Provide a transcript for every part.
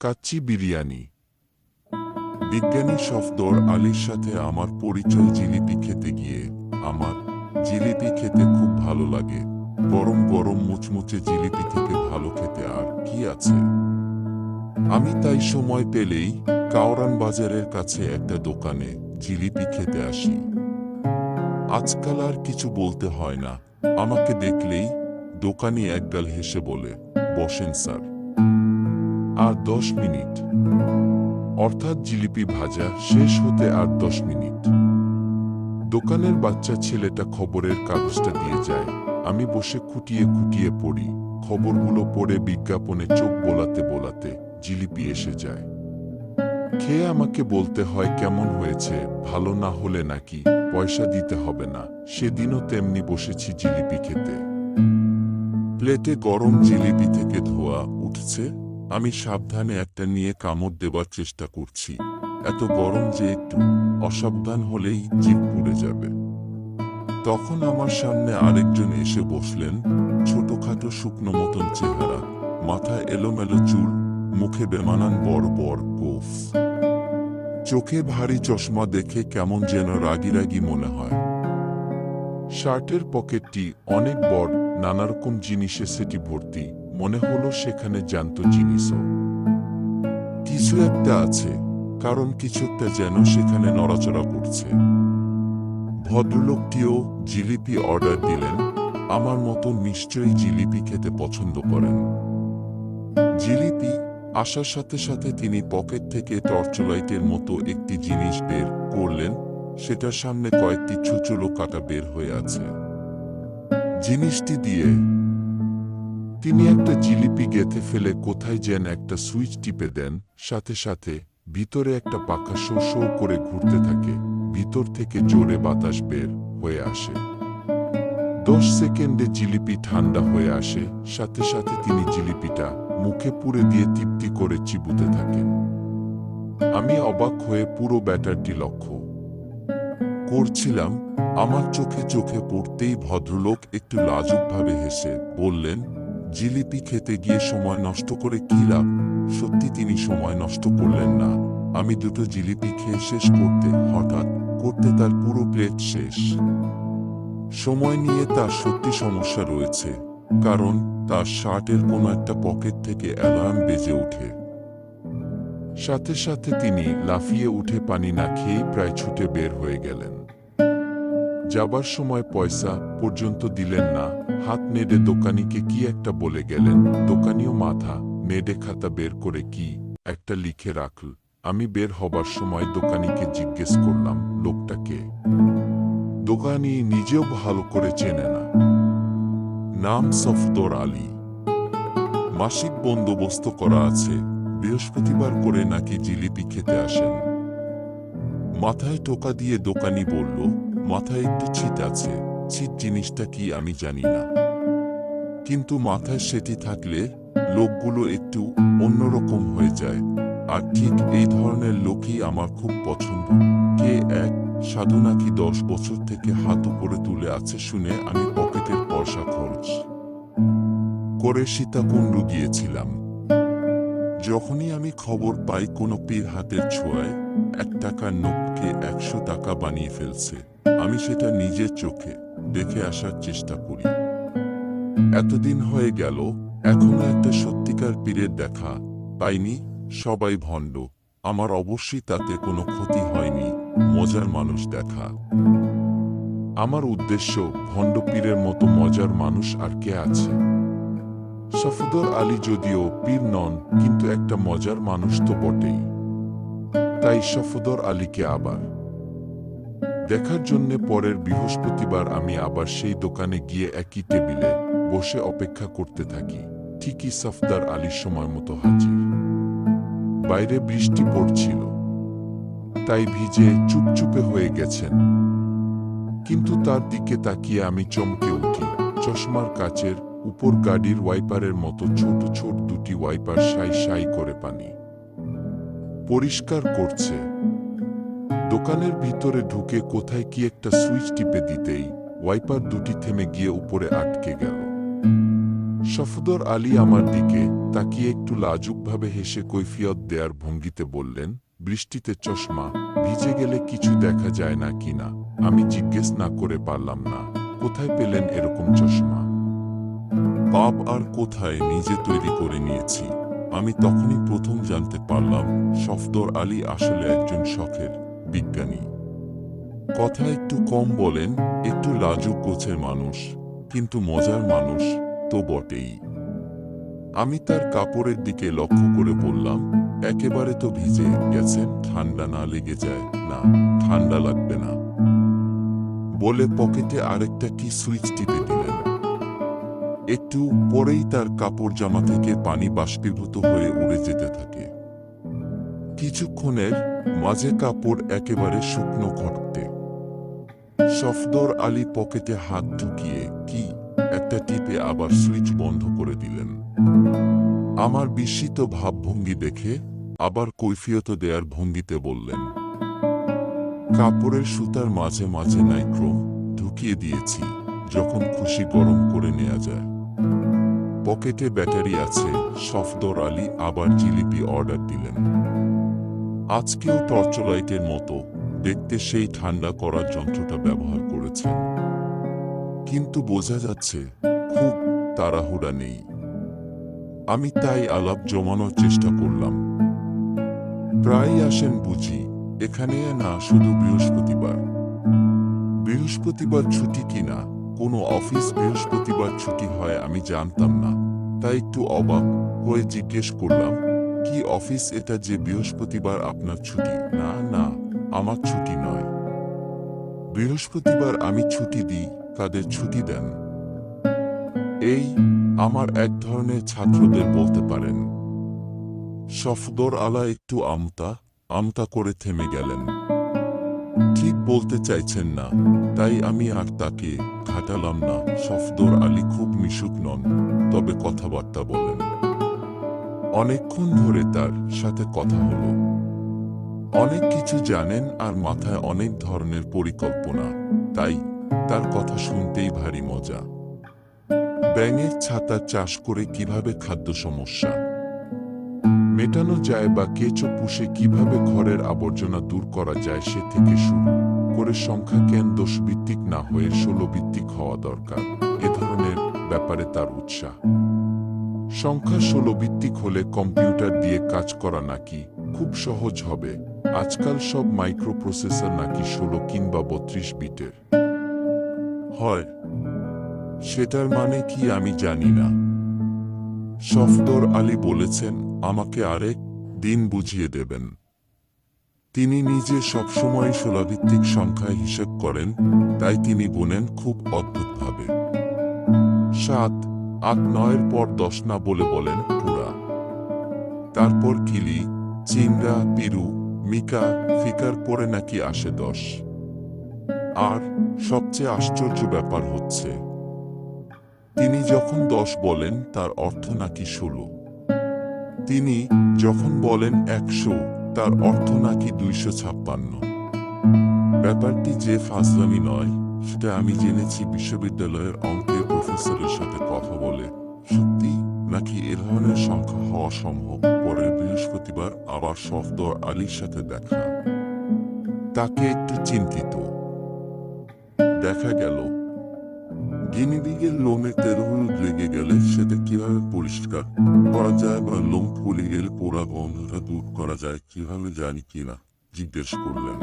কাচ্চি বিরিয়ানি। বিজ্ঞানী সফদর আলীর সাথে আমার পরিচয় জিলিপি খেতে গিয়ে আমার জিলিপি খেতে খুব ভালো লাগে। গরম গরম মুচমুচে জিলিপি থেকে ভালো খেতে আর কি আছে? আমি তাই সময় পেলেই কাওরান বাজারের কাছে একটা দোকানে জিলিপি খেতে আসি। আজকাল আর কিছু বলতে হয় না। আমাকে দেখলেই দোকানি একগাল হেসে বলে, বসেন স্যার। আর দশ মিনিট। অর্থাৎ জিলিপি ভাজা শেষ হতে আর দশ মিনিট। দোকানের বাচ্চা ছেলেটা খবরের কাগজটা দিয়ে যায়। আমি বসে খুঁটিয়ে খুঁটিয়ে পড়ি। খবরগুলো পড়ে বিজ্ঞাপনে চোখ বোলাতে বোলাতে জিলিপি এসে যায়। খেয়ে আমাকে বলতে হয় কেমন হয়েছে, ভালো না হলে নাকি পয়সা দিতে হবে না, সেদিনও তেমনি বসেছি জিলিপি খেতে। প্লেটে গরম জিলিপি থেকে ধোয়া উঠছে। আমি সাবধানে একটা নিয়ে কামড় দেবার চেষ্টা করছি। এত গরম যে একটু অসাবধান হলেই জিভ পুড়ে যাবে। তখন আমার সামনে আরেকজন এসে বসলেন, ছোটখাটো শুকনো মতন চেহারা মাথায় এলোমেলো চুল, মুখে বেমানান বড় বড় গোফ চোখে ভারী চশমা দেখে কেমন যেন রাগি রাগি মনে হয়। শার্টের পকেটটি অনেক বড়, নানারকম জিনিসে সেটি ভর্তি। মনে হলো সেখানে জ্যান্ত জিনিসও। কিছু একটা আছে, কারণ কিছু একটা যেন সেখানে নড়াচড়া করছে। ভদ্রলোকটিও জিলিপি অর্ডার দিলেন, আমার মতো নিশ্চয়ই জিলিপি খেতে পছন্দ করেন। জিলিপি আসার সাথে সাথে তিনি পকেট থেকে টর্চলাইটের মতো একটি জিনিস বের করলেন, সেটার সামনে কয়েকটি ছুচুলো কাটা বের হয়ে আছে। জিনিসটি দিয়ে তিনি একটা জিলিপি গেথে ফেলে কোথায় যেন একটা সুইচ টিপে দেন, সাথে সাথে ভিতরে একটা পাখা শো শো করে ঘুরতে থাকে, ভিতর থেকে জোরে বাতাস বের হয়ে আসে। দশ সেকেন্ডে জিলিপি ঠান্ডা হয়ে আসে, সাথে সাথে তিনি জিলিপিটা মুখে পুরে দিয়ে তৃপ্তি করে চিবুতে থাকেন। আমি অবাক হয়ে পুরো ব্যাটারটি লক্ষ্য করছিলাম, আমার চোখে চোখে পড়তেই ভদ্রলোক একটু লাজুকভাবে হেসে বললেন জিলিপি খেতে গিয়ে সময় নষ্ট করে কি লাভ? সত্যি তিনি সময় নষ্ট করলেন না। আমি দুটো জিলিপি খেয়ে শেষ করতে, হঠাৎ করতে তার পুরো প্লেট শেষ। সময় নিয়ে তার সত্যি সমস্যা রয়েছে, কারণ তার শার্টের কোনো একটা পকেট থেকে অ্যালার্ম বেজে ওঠে। সাথে সাথে তিনি লাফিয়ে উঠে পানি না খেয়েই প্রায় ছুটে বের হয়ে গেলেন। যাবার সময় পয়সা পর্যন্ত দিলেন না। হাত নেড়ে দোকানিকে কি একটা বলে গেলেন। দোকানিও মাথা নেড়ে খাতা বের করে কি একটা লিখে রাখল। আমি বের হবার সময় দোকানিকে জিজ্ঞেস করলাম লোকটাকে দোকানি নিজেও ভালো করে চেনে না। নাম সফদর আলী। মাসিক বন্দোবস্ত করা আছে। বৃহস্পতিবার করে নাকি জিলিপি খেতে আসেন। মাথায় টোকা দিয়ে দোকানি বলল মাথায় একটি ছিট আছে। ছিট জিনিসটা কি আমি জানি না। কিন্তু মাথায় সেটি থাকলে লোকগুলো একটু অন্যরকম হয়ে যায়। আর ঠিক এই ধরনের লোকই আমার খুব পছন্দ। কে এক সাধু নাকি দশ বছর থেকে হাত উপরে তুলে আছে শুনে আমি পকেটের পয়সা খরচ করে সীতাকুণ্ডু গিয়েছিলাম। যখনই আমি খবর পাই কোনো পীর হাতের ছোঁয়ায় এক টাকার নোটকে একশো টাকা বানিয়ে ফেলছে। আমি সেটা নিজের চোখে দেখে আসার চেষ্টা করি। এতদিন হয়ে গেল, এখনও একটা সত্যিকার পীরের দেখা। পাইনি, সবাই ভণ্ড। আমার অবশ্যই তাতে কোনো ক্ষতি হয়নি, মজার মানুষ দেখা। আমার উদ্দেশ্য ভণ্ড পীরের মতো মজার মানুষ আর কে আছে? সফদর আলী যদিও পীর নন, কিন্তু একটা মজার মানুষ তো বটেই। তাই সফদর আলীকে আবার। দেখার জন্যে পরের বৃহস্পতিবার আমি আবার সেই দোকানে গিয়ে একই টেবিলে বসে অপেক্ষা করতে থাকি, ঠিকই সফদার আলীর সময় মতো হাজির। বাইরে বৃষ্টি পড়ছিল, তাই ভিজে চুপচুপে হয়ে গেছেন। কিন্তু তার দিকে তাকিয়ে আমি চমকে উঠি, চশমার কাচের উপর গাড়ির ওয়াইপারের মতো ছোট ছোট দুটি ওয়াইপার সাই সাই করে পানি। পরিষ্কার করছে। দোকানের ভিতরে ঢুকে কোথায় কি একটা সুইচ টিপে দিতেই ওয়াইপার দুটি থেমে গিয়ে উপরে আটকে গেল। সফদর আলী আমার দিকে তাকিয়ে একটু লাজুকভাবে হেসে কৈফিয়ত দেয়ার ভঙ্গিতে বললেন, বৃষ্টিতে চশমা, ভিজে গেলে কিছু দেখা যায় না কিনা আমি জিজ্ঞেস না করে পারলাম না, কোথায় পেলেন এরকম চশমা? পাপ আর কোথায় নিজে তৈরি করে নিয়েছি? আমি তখনই প্রথম জানতে পারলাম সফদর আলী আসলে একজন শখের বিজ্ঞানী। কথা একটু কম বলেন, একটু লাজুক গোছের মানুষ, কিন্তু মজার মানুষ তো বটেই। আমি তার কাপড়ের দিকে লক্ষ্য করে বললাম, একেবারে তো ভিজে গেছেন, ঠান্ডা না লেগে যায় না, ঠান্ডা লাগবে না। বলে পকেটে আরেকটা কি সুইচ টিপে দিলেন একটু পরেই তার কাপড় জামা থেকে পানি বাষ্পীভূত হয়ে উড়ে যেতে থাকে। কিছুক্ষণের মাঝে কাপড় একেবারে শুকনো ঘটতে। সফদর আলী পকেটে হাত ঢুকিয়ে কি একটা টিপে আবার সুইচ বন্ধ করে দিলেন। আমার বিস্মিত ভাবভঙ্গি দেখে আবার কৈফিয়ত দেয়ার ভঙ্গিতে বললেন, কাপড়ের সুতার মাঝে মাঝে নাইক্রোম ঢুকিয়ে দিয়েছি, যখন খুশি গরম করে নেওয়া যায়। পকেটে ব্যাটারি আছে, সফদর আলী আবার জিলিপি অর্ডার দিলেন। আজকেও টর্চলাইটের মতো, দেখতে সেই ঠান্ডা করার যন্ত্রটা ব্যবহার করেছেন। কিন্তু বোঝা যাচ্ছে, খুব তাড়াহুড়া নেই। আমি তাই আলাপ জমানোর চেষ্টা করলাম। প্রায় আসেন বুঝি, এখানে না, শুধু বৃহস্পতিবার। বৃহস্পতিবার ছুটি কিনা? কোনো অফিস বৃহস্পতিবার ছুটি হয়, আমি জানতাম না। তাই একটু অবাক হয়ে জিজ্ঞেস করলাম, কি অফিস এটা যে বৃহস্পতিবার আপনার ছুটি? না না, আমার ছুটি নয়। বৃহস্পতিবার আমি ছুটি দিই, কাদের ছুটি দেন? এই, আমার এক ধরনের ছাত্রদের বলতে পারেন। সফদর আলা একটু আমতা আমতা করে থেমে গেলেন। ঠিক বলতে চাইছেন না, তাই আমি আর তাকে ঘাটালাম না। সফদর আলী খুব মিশুক নন, তবে কথাবার্তা বলেন। অনেকক্ষণ ধরে তার সাথে কথা হলো। অনেক কিছু জানেন আর মাথায় অনেক ধরনের পরিকল্পনা, তাই তার কথা শুনতেই ভারী মজা। ব্যাঙের ছাতা চাষ করে কীভাবে খাদ্য সমস্যা মেটানো যায় বা কেঁচো পুষে কীভাবে ঘরের আবর্জনা দূর করা যায় সে থেকে শুরু করে সংখ্যা জ্ঞান, দোষভিত্তিক না হয়ে ষোলো ভিত্তিক হওয়া দরকার। এ ধরনের ব্যাপারে তার উৎসাহ। সংখ্যা ষোলো ভিত্তিক হলে কম্পিউটার দিয়ে কাজ করা নাকি খুব সহজ হবে। আজকাল সব মাইক্রোপ্রসেসর নাকি ষোলো কিংবা বত্রিশ বিটের। হয়। সেটার মানে কি আমি জানি না। সফদর আলী বলেছেন, আমাকে আরেক দিন বুঝিয়ে দেবেন। তিনি নিজে সবসময় ষোলাভিত্তিক সংখ্যায় হিসেব করেন, তাই তিনি বলেন খুব অদ্ভুতভাবে। সাত, আট নয়ের পর দশ না বলে বলেন পুরা। তারপর কিলি চিংড়া পিরু, মিকা, ফিকার পরে নাকি আসে দশ। আর সবচেয়ে আশ্চর্য ব্যাপার হচ্ছে তিনি যখন দশ বলেন, তার অর্থ নাকি ষোলো। তিনি যখন বলেন একশো, তার অর্থ নাকি দুইশো ছাপ্পান্ন। ব্যাপারটি যে ফাজলামি নয়, সেটা আমি জেনেছি বিশ্ববিদ্যালয়ের অঙ্কের প্রফেসরের সাথে কথা বলে। সত্যি নাকি এ ধরনের সংখ্যা হওয়া সম্ভব? পরের বৃহস্পতিবার আবার সফদর আলীর সাথে দেখা। তাকে একটু চিন্তিত। দেখা গেল গিনিবিগের লোমে তেরোহলুদ লেগে গেলে সেটা কীভাবে পরিষ্কার করা যায় বা লোম ফুলে গেলে পোড়া গন্ধটা দূর করা যায় কীভাবে জানি কিনা জিজ্ঞেস করলেন।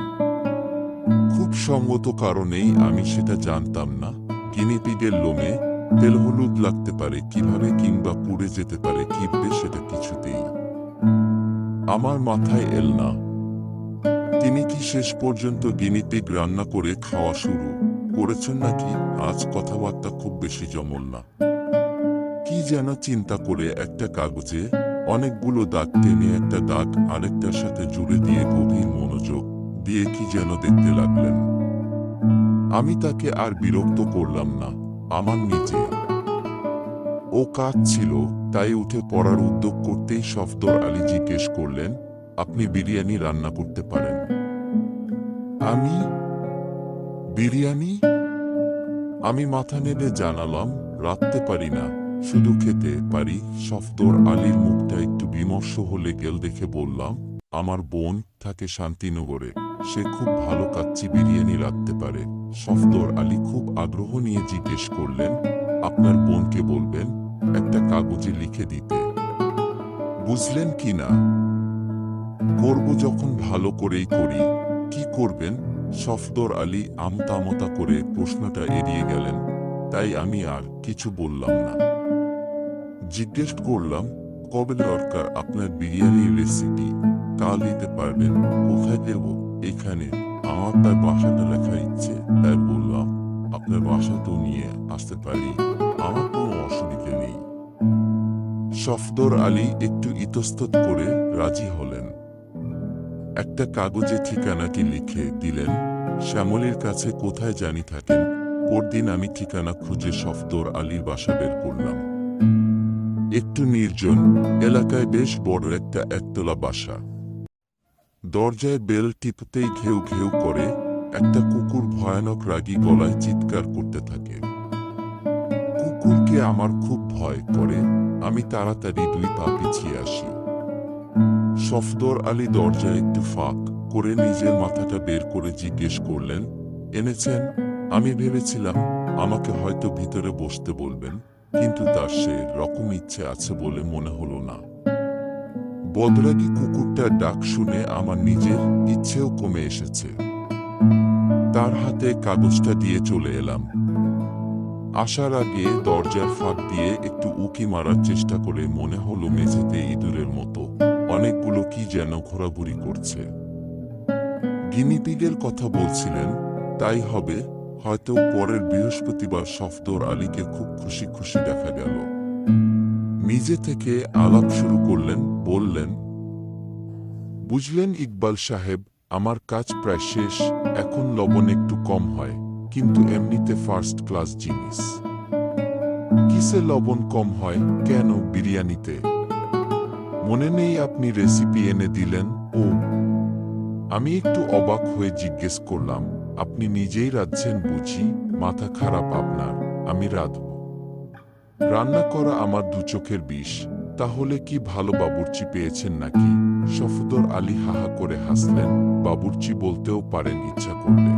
খুব সঙ্গত কারণেই আমি সেটা জানতাম না। গিনিপিগের লোমে তেল হলুদ লাগতে পারে কীভাবে কিংবা পুড়ে যেতে পারে কীভাবে সেটা কিছুতেই আমার মাথায় এল না। তিনি কি শেষ পর্যন্ত গিনিপিগ রান্না করে খাওয়া শুরু করেছেন নাকি? আজ কথাবার্তা খুব বেশি জমল না। কি যেন চিন্তা করে একটা কাগজে অনেকগুলো দাগ টেনে একটা দাগ আরেকটার সাথে জুড়ে দিয়ে গভীর মনোযোগ দিয়ে কি যেন দেখতে লাগলেন। আমি তাকে আর বিরক্ত করলাম না, আমার নিজে। ও কাজ ছিল, তাই উঠে পড়ার উদ্যোগ করতেই সফদর আলী জিজ্ঞেস করলেন, আপনি বিরিয়ানি রান্না করতে পারেন? আমি বিরিয়ানি? আমি মাথা নেড়ে জানালাম রাখতে পারি না, শুধু খেতে পারি, সফদর আলীর মুখটা একটু বিমর্ষ হলে গেল দেখে বললাম, আমার বোন থাকে শান্তিনগরে, সে খুব ভালো কাচ্চি বিরিয়ানি রাখতে পারে। সফদর আলী খুব আগ্রহ নিয়ে জিজ্ঞেস করলেন, আপনার বোনকে বলবেন একটা কাগজে লিখে দিতে। বুঝলেন কি না? করব যখন ভালো করেই করি, কি করবেন? সফদর আলী আমতামতা করে প্রশ্নটা এড়িয়ে গেলেন, তাই আমি আর কিছু বললাম না। জিজ্ঞেস করলাম, কবে দরকার আপনার বিরিয়ানির রেসিপি কাল দিতে পারবেন, কোথায় দেব? এখানে আমার তার বাসাটা লেখা ইচ্ছে। তাই বললাম, আপনার বাসা তো নিয়ে আসতে পারি, আমার কোনো অসুবিধে নেই। সফদর আলী একটু ইতস্তত করে রাজি হলেন। একটা কাগজে ঠিকানাটি লিখে দিলেন, শ্যামলীর কাছে কোথায় জানি থাকেন, পরদিন আমি ঠিকানা খুঁজে সফদর আলীর বাসা বের করলাম। একটু নির্জন, এলাকায় বেশ বড় একটা একতলা বাসা। দরজায় বেল টিপতেই ঘেউ ঘেউ করে একটা কুকুর ভয়ানক রাগী গলায় চিৎকার করতে থাকে। কুকুরকে আমার খুব ভয় করে, আমি তাড়াতাড়ি দুই পা পিছিয়ে আসি। সফদর আলী দরজা একটু ফাঁক করে নিজের মাথাটা বের করে জিজ্ঞেস করলেন, এনেছেন? আমি ভেবেছিলাম আমাকে হয়তো ভিতরে বসতে বলবেন, কিন্তু তার সে রকম ইচ্ছে আছে বলে মনে হলো না। বদরাগী কুকুরটার ডাক শুনে আমার নিজের ইচ্ছেও কমে এসেছে। তার হাতে কাগজটা দিয়ে চলে এলাম। আসার আগে দরজার ফাঁক দিয়ে একটু উকি মারার চেষ্টা করে মনে হলো মেঝেতে ইঁদুরের মতো। অনেকগুলো কি যেন ঘোরাঘুরি করছে। গিনিপিগের কথা বলছিলেন, তাই হবে, হয়তো পরের বৃহস্পতিবার সফদর আলীকে খুব খুশি খুশি দেখা গেল। নিজে থেকে আলাপ শুরু করলেন, বললেন, বুঝলেন ইকবাল সাহেব, আমার কাজ প্রায় শেষ, এখন লবণ একটু কম হয়, কিন্তু এমনিতে ফার্স্ট ক্লাস জিনিস। কিসে লবণ কম হয়, কেন বিরিয়ানিতে? মনে নেই আপনি রেসিপি এনে দিলেন, ও। আমি একটু অবাক হয়ে জিজ্ঞেস করলাম, আপনি নিজেই রাঁধছেন বুঝি? মাথা খারাপ আপনার, আমি রাঁধব। রান্না করা আমার দু চোখের বিষ, তাহলে কি ভালো বাবুর্চি পেয়েছেন নাকি? সফদর আলী হাহা করে হাসলেন, বাবুর্চি বলতেও পারেন ইচ্ছা করলে।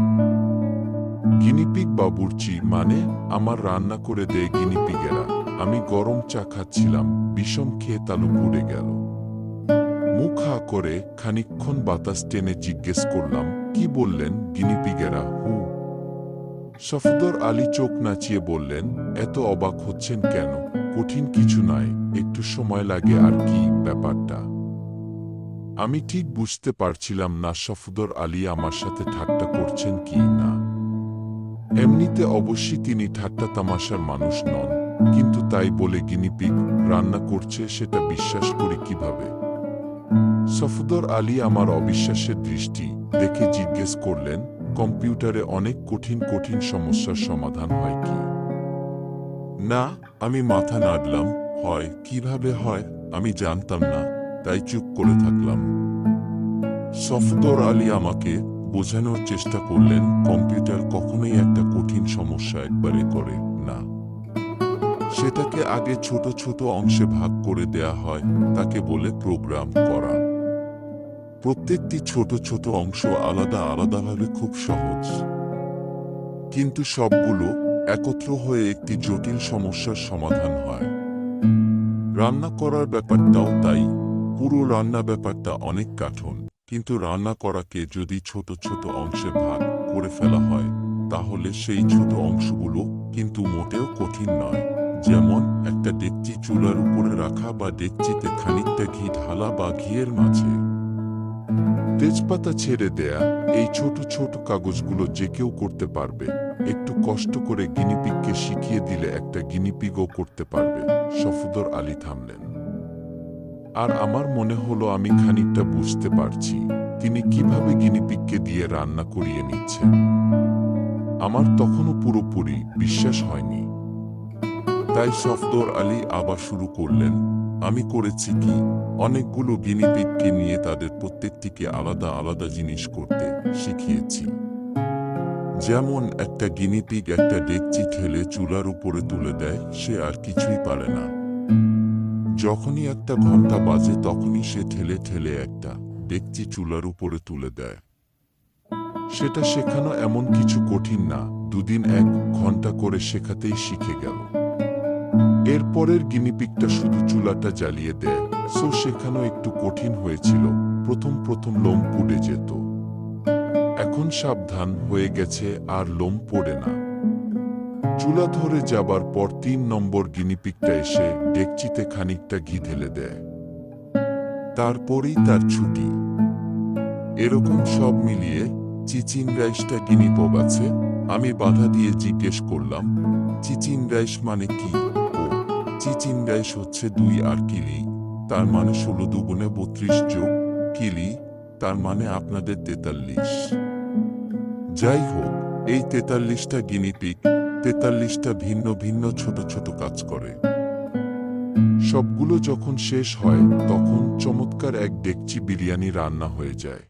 গিনিপিগ বাবুর্চি মানে আমার রান্না করে দেয় গিনিপিগেরা। আমি গরম চা খাচ্ছিলাম, বিষম খেয়ে তালু পুড়ে গেল। মুখ হা করে খানিকক্ষণ বাতাস টেনে জিজ্ঞেস করলাম, কি বললেন গিনিপিগেরা? হু। সফদর আলী চোখ নাচিয়ে বললেন, এত অবাক হচ্ছেন কেন? কঠিন কিছু নয় একটু সময় লাগে আর কি ব্যাপারটা? আমি ঠিক বুঝতে পারছিলাম না সফদর আলী আমার সাথে ঠাট্টা করছেন কি না। এমনিতে অবশ্যই তিনি ঠাট্টা তামাশার মানুষ নন। তাই বলে গিনিপিগ রান্না করছে সেটা বিশ্বাস করি কীভাবে? সফদর আলী আমার অবিশ্বাসের দৃষ্টি দেখে জিজ্ঞেস করলেন, কম্পিউটারে অনেক কঠিন কঠিন সমস্যার সমাধান হয় কি? না, আমি মাথা নাড়লাম। হয়, কীভাবে হয়, আমি জানতাম না। তাই চুপ করে থাকলাম। সফদর আলী আমাকে বোঝানোর চেষ্টা করলেন, কম্পিউটার কখনোই একটা কঠিন সমস্যা একবারে করে। সেটাকে আগে ছোট ছোট অংশে ভাগ করে দেয়া হয়, তাকে বলে প্রোগ্রাম করা। প্রত্যেকটি ছোট ছোট অংশ আলাদা আলাদাভাবে খুব সহজ। কিন্তু সবগুলো একত্র হয়ে একটি জটিল সমস্যার সমাধান হয়। রান্না করার ব্যাপারটাও তাই। পুরো রান্না ব্যাপারটা অনেক কাঠন। কিন্তু রান্না করাকে যদি ছোট ছোট অংশে ভাগ করে ফেলা হয়, তাহলে সেই ছোট অংশগুলো কিন্তু মোটেও কঠিন নয়। যেমন একটা ডেকচি চুলার উপরে রাখা বা ডেকচিতে খানিকটা ঘি ঢালা বা ঘিয়ের মাঝে। তেজপাতা ছেড়ে দেয়া এই ছোট ছোট কাগজগুলো যে কেউ করতে পারবে। একটু কষ্ট করে গিনিপিগকে শিখিয়ে দিলে একটা গিনিপিগও করতে পারবে, সফদর আলী থামলেন। আর আমার মনে হলো আমি খানিকটা বুঝতে পারছি, তিনি কীভাবে গিনিপিগকে দিয়ে রান্না করিয়ে নিচ্ছেন। আমার তখনও পুরোপুরি বিশ্বাস হয়নি। তাই সফদর আলী আবার শুরু করলেন। আমি করেছি কি? অনেকগুলো গিনিপিগকে নিয়ে তাদের প্রত্যেকটিকে আলাদা আলাদা জিনিস করতে শিখিয়েছি। যেমন একটা গিনিপিগ একটা ডেকচি ঠেলে চুলার উপরে তুলে দেয়, সে আর কিছুই পারে না। যখনই একটা ঘণ্টা বাজে তখনই সে ঠেলে ঠেলে একটা ডেকচি চুলার উপরে তুলে দেয়। সেটা শেখানো এমন কিছু কঠিন না, দুদিন এক ঘণ্টা করে শেখাতেই শিখে গেল। এরপরের গিনিপিকটা শুধু চুলাটা জ্বালিয়ে দেয়। সো শেখানো একটু কঠিন হয়েছিল। প্রথম প্রথম লোম পুড়ে যেত। এখন সাবধান হয়ে গেছে আর লোম পড়ে না। চুলা ধরে যাবার পর তিন নম্বর গিনিপিকটা এসে ডেকচিতে খানিকটা ঘি ঢেলে দেয়। তারপরেই তার ছুটি। এরকম সব মিলিয়ে চিচিন রাইসটা গিনিপগ আছে আমি বাধা দিয়ে জিজ্ঞেস করলাম, চিচিন রাইস মানে কি? হচ্ছে দুই আর কিলি। তার মানে ষোলো দুগুণে বত্রিশ যোগ কিলি, তার মানে আপনাদের তেতাল্লিশ। যাই হোক, এই তেতাল্লিশটা গিনিপিক তেতাল্লিশটা ভিন্ন ভিন্ন ছোট ছোট কাজ করে। সবগুলো যখন শেষ হয়, তখন চমৎকার এক ডেকচি বিরিয়ানি রান্না হয়ে যায়।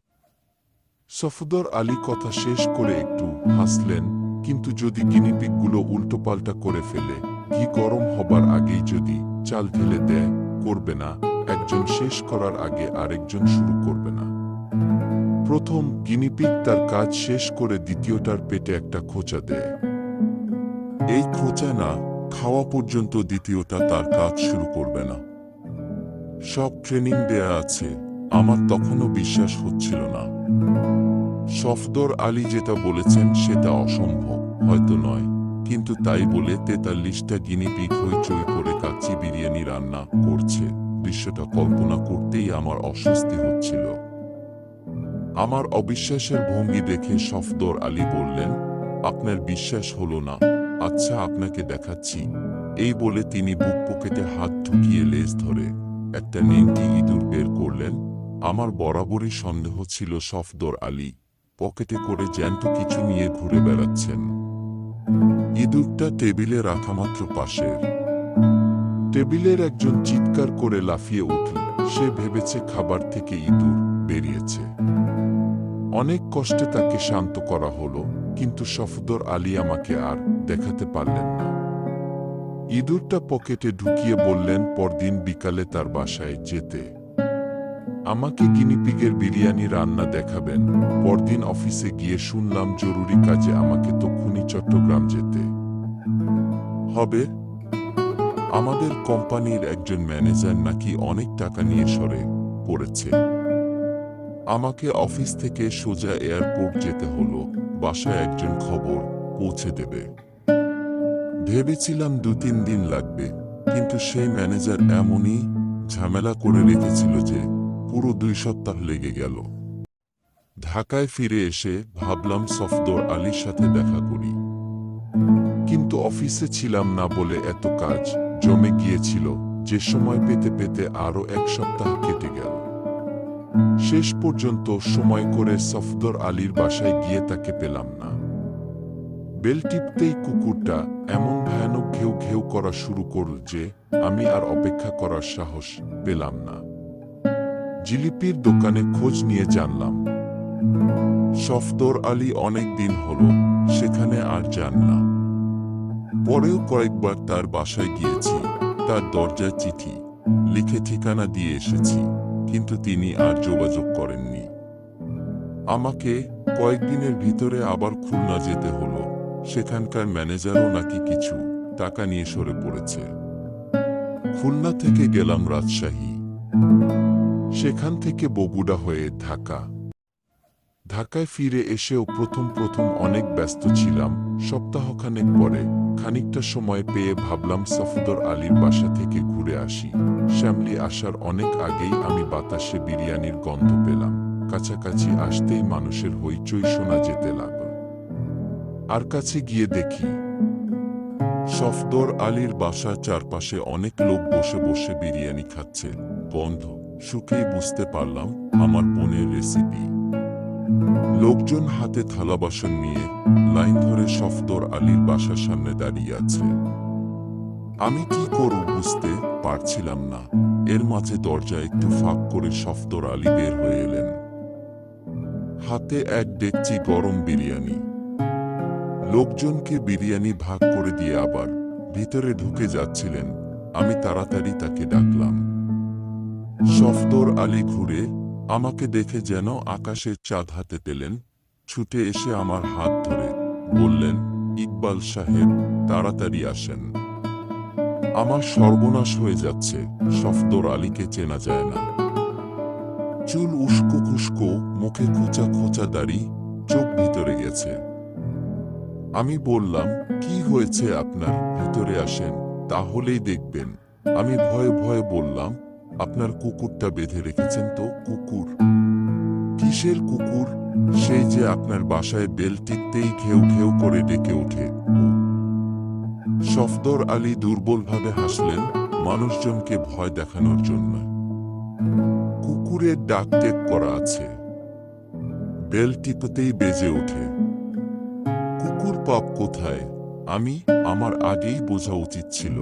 সফদর আলী কথা শেষ করে একটু হাসলেন, কিন্তু যদি গিনিপিকগুলো উল্টোপাল্টা করে ফেলে ঘি গরম হবার আগেই যদি চাল ঢেলে দেয়, করবে না। একজন শেষ করার আগে আরেকজন শুরু করবে না। প্রথম গিনিপিক তার কাজ শেষ করে দ্বিতীয়টার পেটে একটা খোঁচা দেয়। এই খোঁচা না, খাওয়া পর্যন্ত দ্বিতীয়টা তার কাজ শুরু করবে না। সব ট্রেনিং দেয়া আছে, আমার তখনও বিশ্বাস হচ্ছিল না। সফদর আলী যেটা বলেছেন, সেটা অসম্ভব, হয়তো নয়। কিন্তু তাই বলে তেতাল্লিশটা গিনিপিক হইচই করে কাচ্চি বিরিয়ানি রান্না করছে। দৃশ্যটা কল্পনা করতেই আমার অস্বস্তি হচ্ছিল। আমার অবিশ্বাসের ভঙ্গি দেখে সফদর আলী বললেন, আপনার বিশ্বাস হলো না। আচ্ছা আপনাকে দেখাচ্ছি। এই বলে তিনি বুক পকেটে হাত ঢুকিয়ে লেজ ধরে একটা নেংটি ইঁদুর বের করলেন। আমার বরাবরই সন্দেহ ছিল সফদর আলী। পকেটে করে জ্যান্ত কিছু নিয়ে ঘুরে বেড়াচ্ছেন। ইঁদুরটা টেবিলে রাখা মাত্র পাশের। টেবিলের একজন চিৎকার করে লাফিয়ে উঠল। সে ভেবেছে খাবার থেকে ইঁদুর বেরিয়েছে। অনেক কষ্টে তাকে শান্ত করা হলো, কিন্তু সফদর আলী আমাকে আর দেখাতে পারলেন না। ইঁদুরটা পকেটে ঢুকিয়ে বললেন, পরদিন বিকালে তার বাসায় যেতে। আমাকে গিনিপিগের বিরিয়ানি রান্না দেখাবেন। পরদিন অফিসে গিয়ে শুনলাম জরুরি কাজে আমাকে তক্ষুনি চট্টগ্রাম যেতে। হবে? আমাদের কোম্পানির একজন ম্যানেজার নাকি অনেক টাকা নিয়ে সরে পড়েছে। আমাকে অফিস থেকে সোজা এয়ারপোর্ট যেতে হলো, বাসায় একজন খবর পৌঁছে দেবে। ভেবেছিলাম দু তিন দিন লাগবে, কিন্তু সেই ম্যানেজার এমনই ঝামেলা করে রেখেছিল যে পুরো দুই সপ্তাহ লেগে গেল। ঢাকায় ফিরে এসে ভাবলাম সফদর আলীর সাথে দেখা করি। কিন্তু অফিসে ছিলাম না বলে এত কাজ জমে গিয়েছিল, যে সময় পেতে পেতে আরও এক সপ্তাহ কেটে গেল। শেষ পর্যন্ত সময় করে সফদর আলীর বাসায় গিয়ে তাকে পেলাম না। বেল টিপতেই কুকুরটা এমন ভয়ানক ঘেউ ঘেউ করা শুরু করল যে আমি আর অপেক্ষা করার সাহস পেলাম না। জিলিপির দোকানে খোঁজ নিয়ে জানলাম। সফদর আলী অনেক দিন হল সেখানে আর যান না। পরেও কয়েকবার তার বাসায় গিয়েছি, তার দরজায় চিঠি, লিখে ঠিকানা দিয়ে এসেছি, কিন্তু তিনি আর যোগাযোগ করেননি। আমাকে কয়েকদিনের ভিতরে আবার খুলনা যেতে হলো, সেখানকার ম্যানেজারও নাকি কিছু টাকা নিয়ে সরে পড়েছে। খুলনা থেকে গেলাম রাজশাহী। সেখান থেকে বগুড়া হয়ে ঢাকা। ঢাকায় ফিরে এসেও প্রথম প্রথম অনেক ব্যস্ত ছিলাম। সপ্তাহখানেক পরে খানিকটা সময় পেয়ে ভাবলাম সফদর আলীর বাসা থেকে ঘুরে আসি। শ্যামলি আসার অনেক আগেই আমি বাতাসে বিরিয়ানির গন্ধ পেলাম। কাছাকাছি আসতেই মানুষের হইচই শোনা যেতে লাগল। আর কাছে গিয়ে দেখি, সফদর আলীর বাসা চারপাশে অনেক লোক বসে বসে বিরিয়ানি খাচ্ছে। গন্ধ শুকেই বুঝতে পারলাম আমার বোনের রেসিপি লোকজন হাতে থালা বাসন নিয়ে লাইন ধরে সফদর আলীর বাসার সামনে দাঁড়িয়ে আছে। আমি কি করব বুঝতে পারছিলাম না। এর মাঝে দরজা একটু ফাঁক করে সফদর আলী বের হয়ে এলেন। হাতে এক ডেকচি গরম বিরিয়ানি। লোকজনকে বিরিয়ানি ভাগ করে দিয়ে আবার ভিতরে ঢুকে যাচ্ছিলেন। আমি তাড়াতাড়ি তাকে ডাকলাম। সফদর আলী ঘুরে, আমাকে দেখে যেন আকাশের চাঁদ হাতে পেলেন, ছুটে এসে আমার হাত ধরে। বললেন, ইকবাল সাহেব, তাড়াতাড়ি আসেন। আমার সর্বনাশ হয়ে যাচ্ছে সফদর আলীকে চেনা যায় না। চুল উস্কো খুস্কো, মুখে খোঁচা খোঁচা দাড়ি, চোখ ভিতরে গেছে। আমি বললাম, কি হয়েছে আপনার? ভিতরে আসেন, তাহলেই দেখবেন। আমি ভয়ে ভয়ে বললাম আপনার কুকুরটা বেঁধে রেখেছেন তো? কুকুর। কিসের কুকুর? সেই যে আপনার বাসায় বেল টিকতেই ঘেউ ঘেউ করে ডেকে ওঠে। সফদর আলী দুর্বলভাবে হাসলেন মানুষজনকে ভয় দেখানোর জন্য। কুকুরের ডাক টেক করা আছে। বেল টিপতেই বেজে ওঠে। কুকুর পাপ কোথায়? আমি, আমার আগেই বোঝা উচিত ছিল।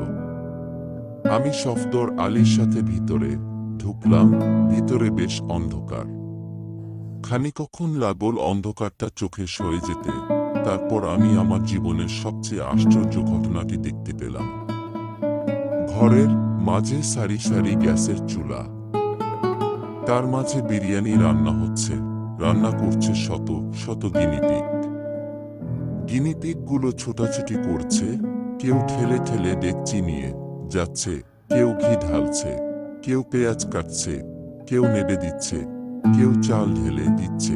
আমি সফদর আলীর সাথে ভিতরে ঢুকলাম, ভিতরে বেশ অন্ধকার। খানিকক্ষণ লাগল অন্ধকারটা চোখে সয়ে যেতে, তারপর আমি আমার জীবনের সবচেয়ে আশ্চর্য ঘটনাটি দেখতে পেলাম। ঘরের মাঝে সারি সারি গ্যাসের চুলা। তার মাঝে বিরিয়ানি রান্না হচ্ছে, রান্না করছে শত শত গিনিপিক। গিনিপিকগুলো ছোটাছুটি করছে, কেউ ঠেলে ঠেলে ডেকচি নিয়ে। যাচ্ছে, কেউ ঘি ঢালছে, কেউ পেঁয়াজ কাটছে, কেউ নেড়ে দিচ্ছে, কেউ চাল ঢেলে দিচ্ছে।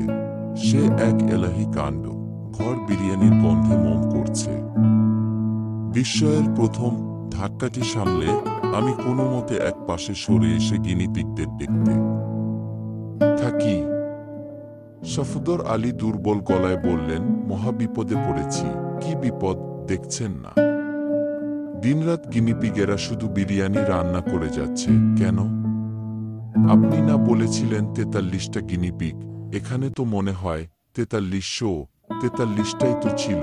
সে এক এলাহি কাণ্ড, ঘর বিরিয়ানির গন্ধে মম করছে। বিস্ময়ের প্রথম ধাক্কাটি সামলে আমি কোনো মতে এক পাশে সরে এসে গিনিপিকদের দেখতে। থাকি। সফদর আলী দুর্বল গলায় বললেন, মহাবিপদে পড়েছি, কি বিপদ, দেখছেন না। দিনরাত গিনিপিগেরা শুধু বিরিয়ানি রান্না করে যাচ্ছে, কেন? আপনি না বলেছিলেন তেতাল্লিশটা গিনিপিগ। এখানে তো মনে হয় তেতাল্লিশশো, তেতাল্লিশটাই তো ছিল,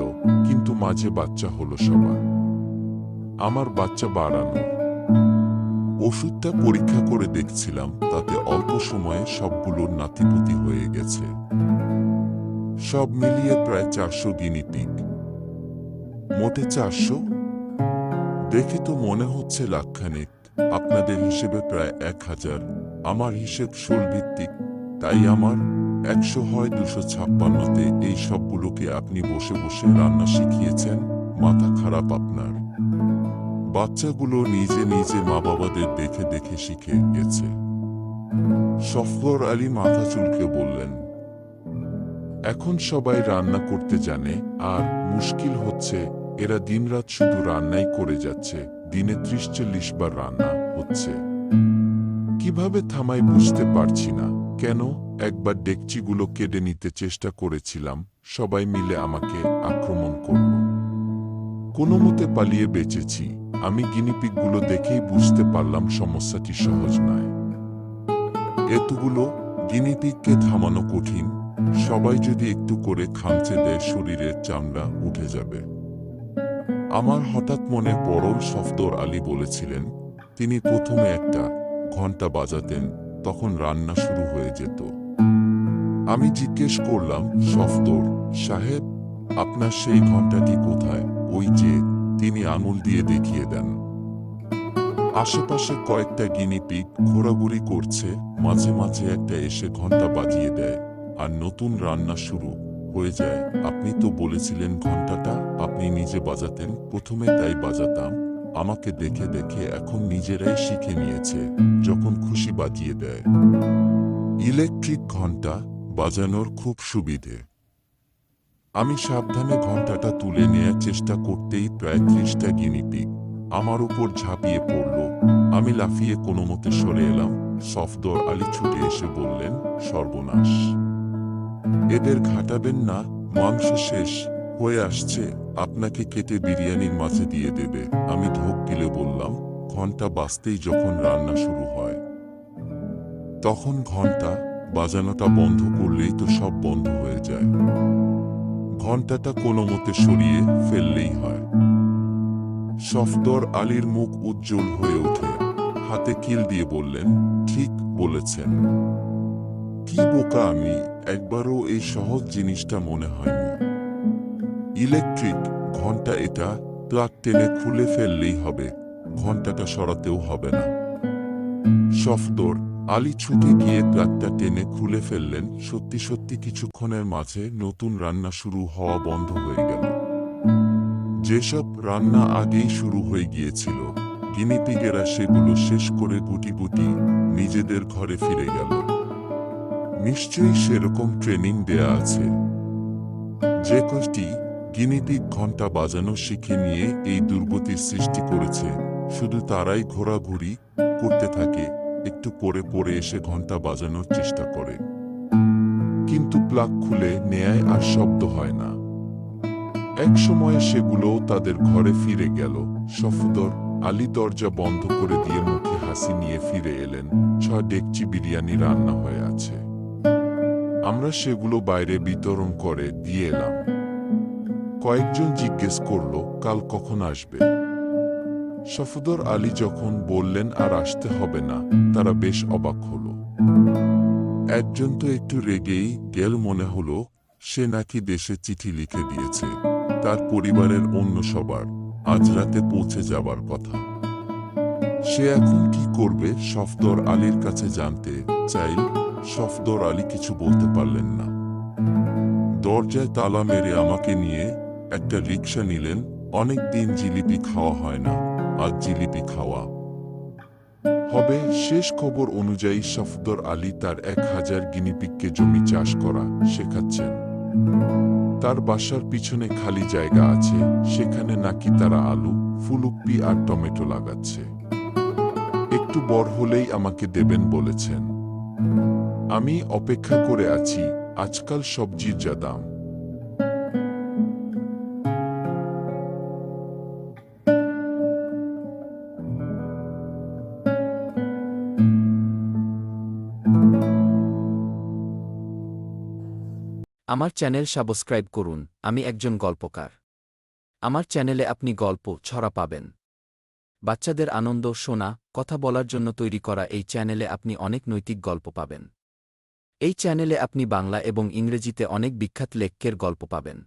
কিন্তু মাঝে বাচ্চা হলো সবার। আমার বাচ্চা বাড়ানো। ওষুধটা পরীক্ষা করে দেখছিলাম, তাতে অল্প সময়ে সবগুলোর নাতিপুতি হয়ে গেছে। সব মিলিয়ে প্রায় চারশো গিনিপিগ। মোটে চারশো? দেখে তো মনে হচ্ছে লাখখানেক। আপনাদের হিসেবে প্রায় এক হাজার। আমার হিসেব ভিত্তিক তাই আমার একশো হয় দুশো ছাপ্পান্নতে এই সবগুলোকে আপনি বসে বসে রান্না শিখিয়েছেন, মাথা খারাপ আপনার। বাচ্চাগুলো নিজে নিজে মা বাবাদের দেখে দেখে শিখে গেছে। সফর আলী মাথা চুলকে বললেন, এখন সবাই রান্না করতে জানে, আর মুশকিল হচ্ছে এরা দিনরাত শুধু রান্নাই করে যাচ্ছে, দিনে ত্রিশ চল্লিশ বার রান্না হচ্ছে। কীভাবে থামাই বুঝতে পারছি না। কেন? একবার ডেকচিগুলো কেড়ে নিতে চেষ্টা করেছিলাম, সবাই মিলে আমাকে আক্রমণ করল। কোনো মতে পালিয়ে বেঁচেছি। আমি গিনিপিকগুলো দেখেই বুঝতে পারলাম সমস্যাটি সহজ নয়। এতগুলো গিনিপিককে থামানো কঠিন। সবাই যদি একটু করে খামচে দেয়, শরীরের চামড়া উঠে যাবে। আমার হঠাৎ মনে পড়ল সফদর আলী বলেছিলেন, তিনি প্রথমে একটা ঘণ্টা বাজাতেন, তখন রান্না শুরু হয়ে যেত। আমি জিজ্ঞেস করলাম, সফদর, সাহেব, আপনার সেই ঘন্টাটি কোথায়? ওই যে, তিনি আঙুল দিয়ে দেখিয়ে দেন। আশেপাশে কয়েকটা গিনিপিক ঘোরাঘুরি করছে, মাঝে মাঝে একটা এসে ঘণ্টা বাজিয়ে দেয়, আর নতুন রান্না শুরু। হয়ে যায়। আপনি তো বলেছিলেন ঘন্টাটা, আপনি নিজে বাজাতেন। প্রথমে তাই বাজাতাম। আমাকে দেখে দেখে এখন নিজেরাই শিখে নিয়েছে, যখন খুশি বাজিয়ে দেয়। ইলেকট্রিক ঘণ্টা বাজানোর খুব সুবিধে। আমি সাবধানে ঘন্টাটা তুলে নেয়ার চেষ্টা করতেই প্রায় ত্রিশটা গিনিপিক আমার উপর ঝাঁপিয়ে পড়ল। আমি লাফিয়ে কোনো মতে সরে এলাম। সফদর আলী ছুটে এসে বললেন, সর্বনাশ। এদের ঘাটাবেন না, মাংস শেষ হয়ে আসছে, আপনাকে কেটে বিরিয়ানির মাঝে দিয়ে দেবে। আমি ঢোক গিলে বললাম, ঘণ্টা বাজতেই যখন রান্না শুরু হয়। তখন ঘণ্টা বাজানোটা বন্ধ করলেই তো সব বন্ধ হয়ে যায়। ঘন্টাটা কোনো মতে সরিয়ে ফেললেই হয়। সফদর আলীর মুখ উজ্জ্বল হয়ে ওঠে। হাতে কিল দিয়ে বললেন, ঠিক বলেছেন। কি বোকা আমি একবারও এই সহজ জিনিসটা মনে হয়নি। ইলেকট্রিক ঘণ্টা এটা প্লাগ টেনে খুলে ফেললেই হবে, ঘন্টাটা সরাতেও হবে না। সফদর আলী ছুটে গিয়ে প্লাগটা টেনে খুলে ফেললেন, সত্যি সত্যি কিছুক্ষণের মাঝে নতুন রান্না শুরু হওয়া বন্ধ হয়ে গেল। যেসব রান্না আগেই শুরু হয়ে গিয়েছিল, গিনিপিগেরা সেগুলো শেষ করে গুটি গুটি নিজেদের ঘরে ফিরে গেল। নিশ্চয়ই সেরকম ট্রেনিং দেয়া আছে। যে কষ্টি গিনিপিগ ঘণ্টা বাজানো শিখে নিয়ে এই দুর্গতির সৃষ্টি করেছে, শুধু তারাই ঘোরাঘুরি করতে থাকে, একটু পরে পরে এসে ঘণ্টা বাজানোর চেষ্টা করে। কিন্তু প্লাগ খুলে নেয় আর শব্দ হয় না। এক সময়ে সেগুলোও তাদের ঘরে ফিরে গেল। সফুদর আলী দরজা বন্ধ করে দিয়ে মুখে হাসি নিয়ে ফিরে এলেন। ছ ডেকচি বিরিয়ানি রান্না হয়ে আছে। আমরা সেগুলো বাইরে বিতরণ করে দিয়ে এলাম। কয়েকজন জিজ্ঞেস করল, কাল কখন আসবে? সফুদর আলী যখন বললেন, আর আসতে হবে না, তারা বেশ অবাক হল। একজন তো একটু রেগেই গেল মনে হলো, সে নাকি দেশে চিঠি লিখে দিয়েছে, তার পরিবারের অন্য সবার, আজ রাতে পৌঁছে যাবার কথা। সে এখন কি করবে, সফদর আলীর কাছে জানতে চাইল? সফদর আলী কিছু বলতে পারলেন না। দরজায় তালা মেরে আমাকে নিয়ে একটা রিক্সা নিলেন। অনেক দিন জিলিপি খাওয়া হয় না, আজ জিলিপি খাওয়া। হবে শেষ খবর অনুযায়ী সফদর আলী তার এক হাজার গিনিপিককে জমি চাষ করা শেখাচ্ছেন। তার বাসার পিছনে খালি জায়গা আছে, সেখানে নাকি তারা আলু, ফুলুপ্পি আর টমেটো লাগাচ্ছে। একটু বড় হলেই আমাকে দেবেন বলেছেন। আমি অপেক্ষা করে আছি আজকাল সবজির যা দাম। আমার চ্যানেল সাবস্ক্রাইব করুন, আমি একজন গল্পকার। আমার চ্যানেলে আপনি গল্প, ছড়া পাবেন। বাচ্চাদের আনন্দ, শোনা, কথা বলার জন্য তৈরি করা এই চ্যানেলে আপনি অনেক নৈতিক গল্প পাবেন। এই চ্যানেলে আপনি বাংলা এবং ইংরেজিতে অনেক বিখ্যাত লেখকের গল্প পাবেন।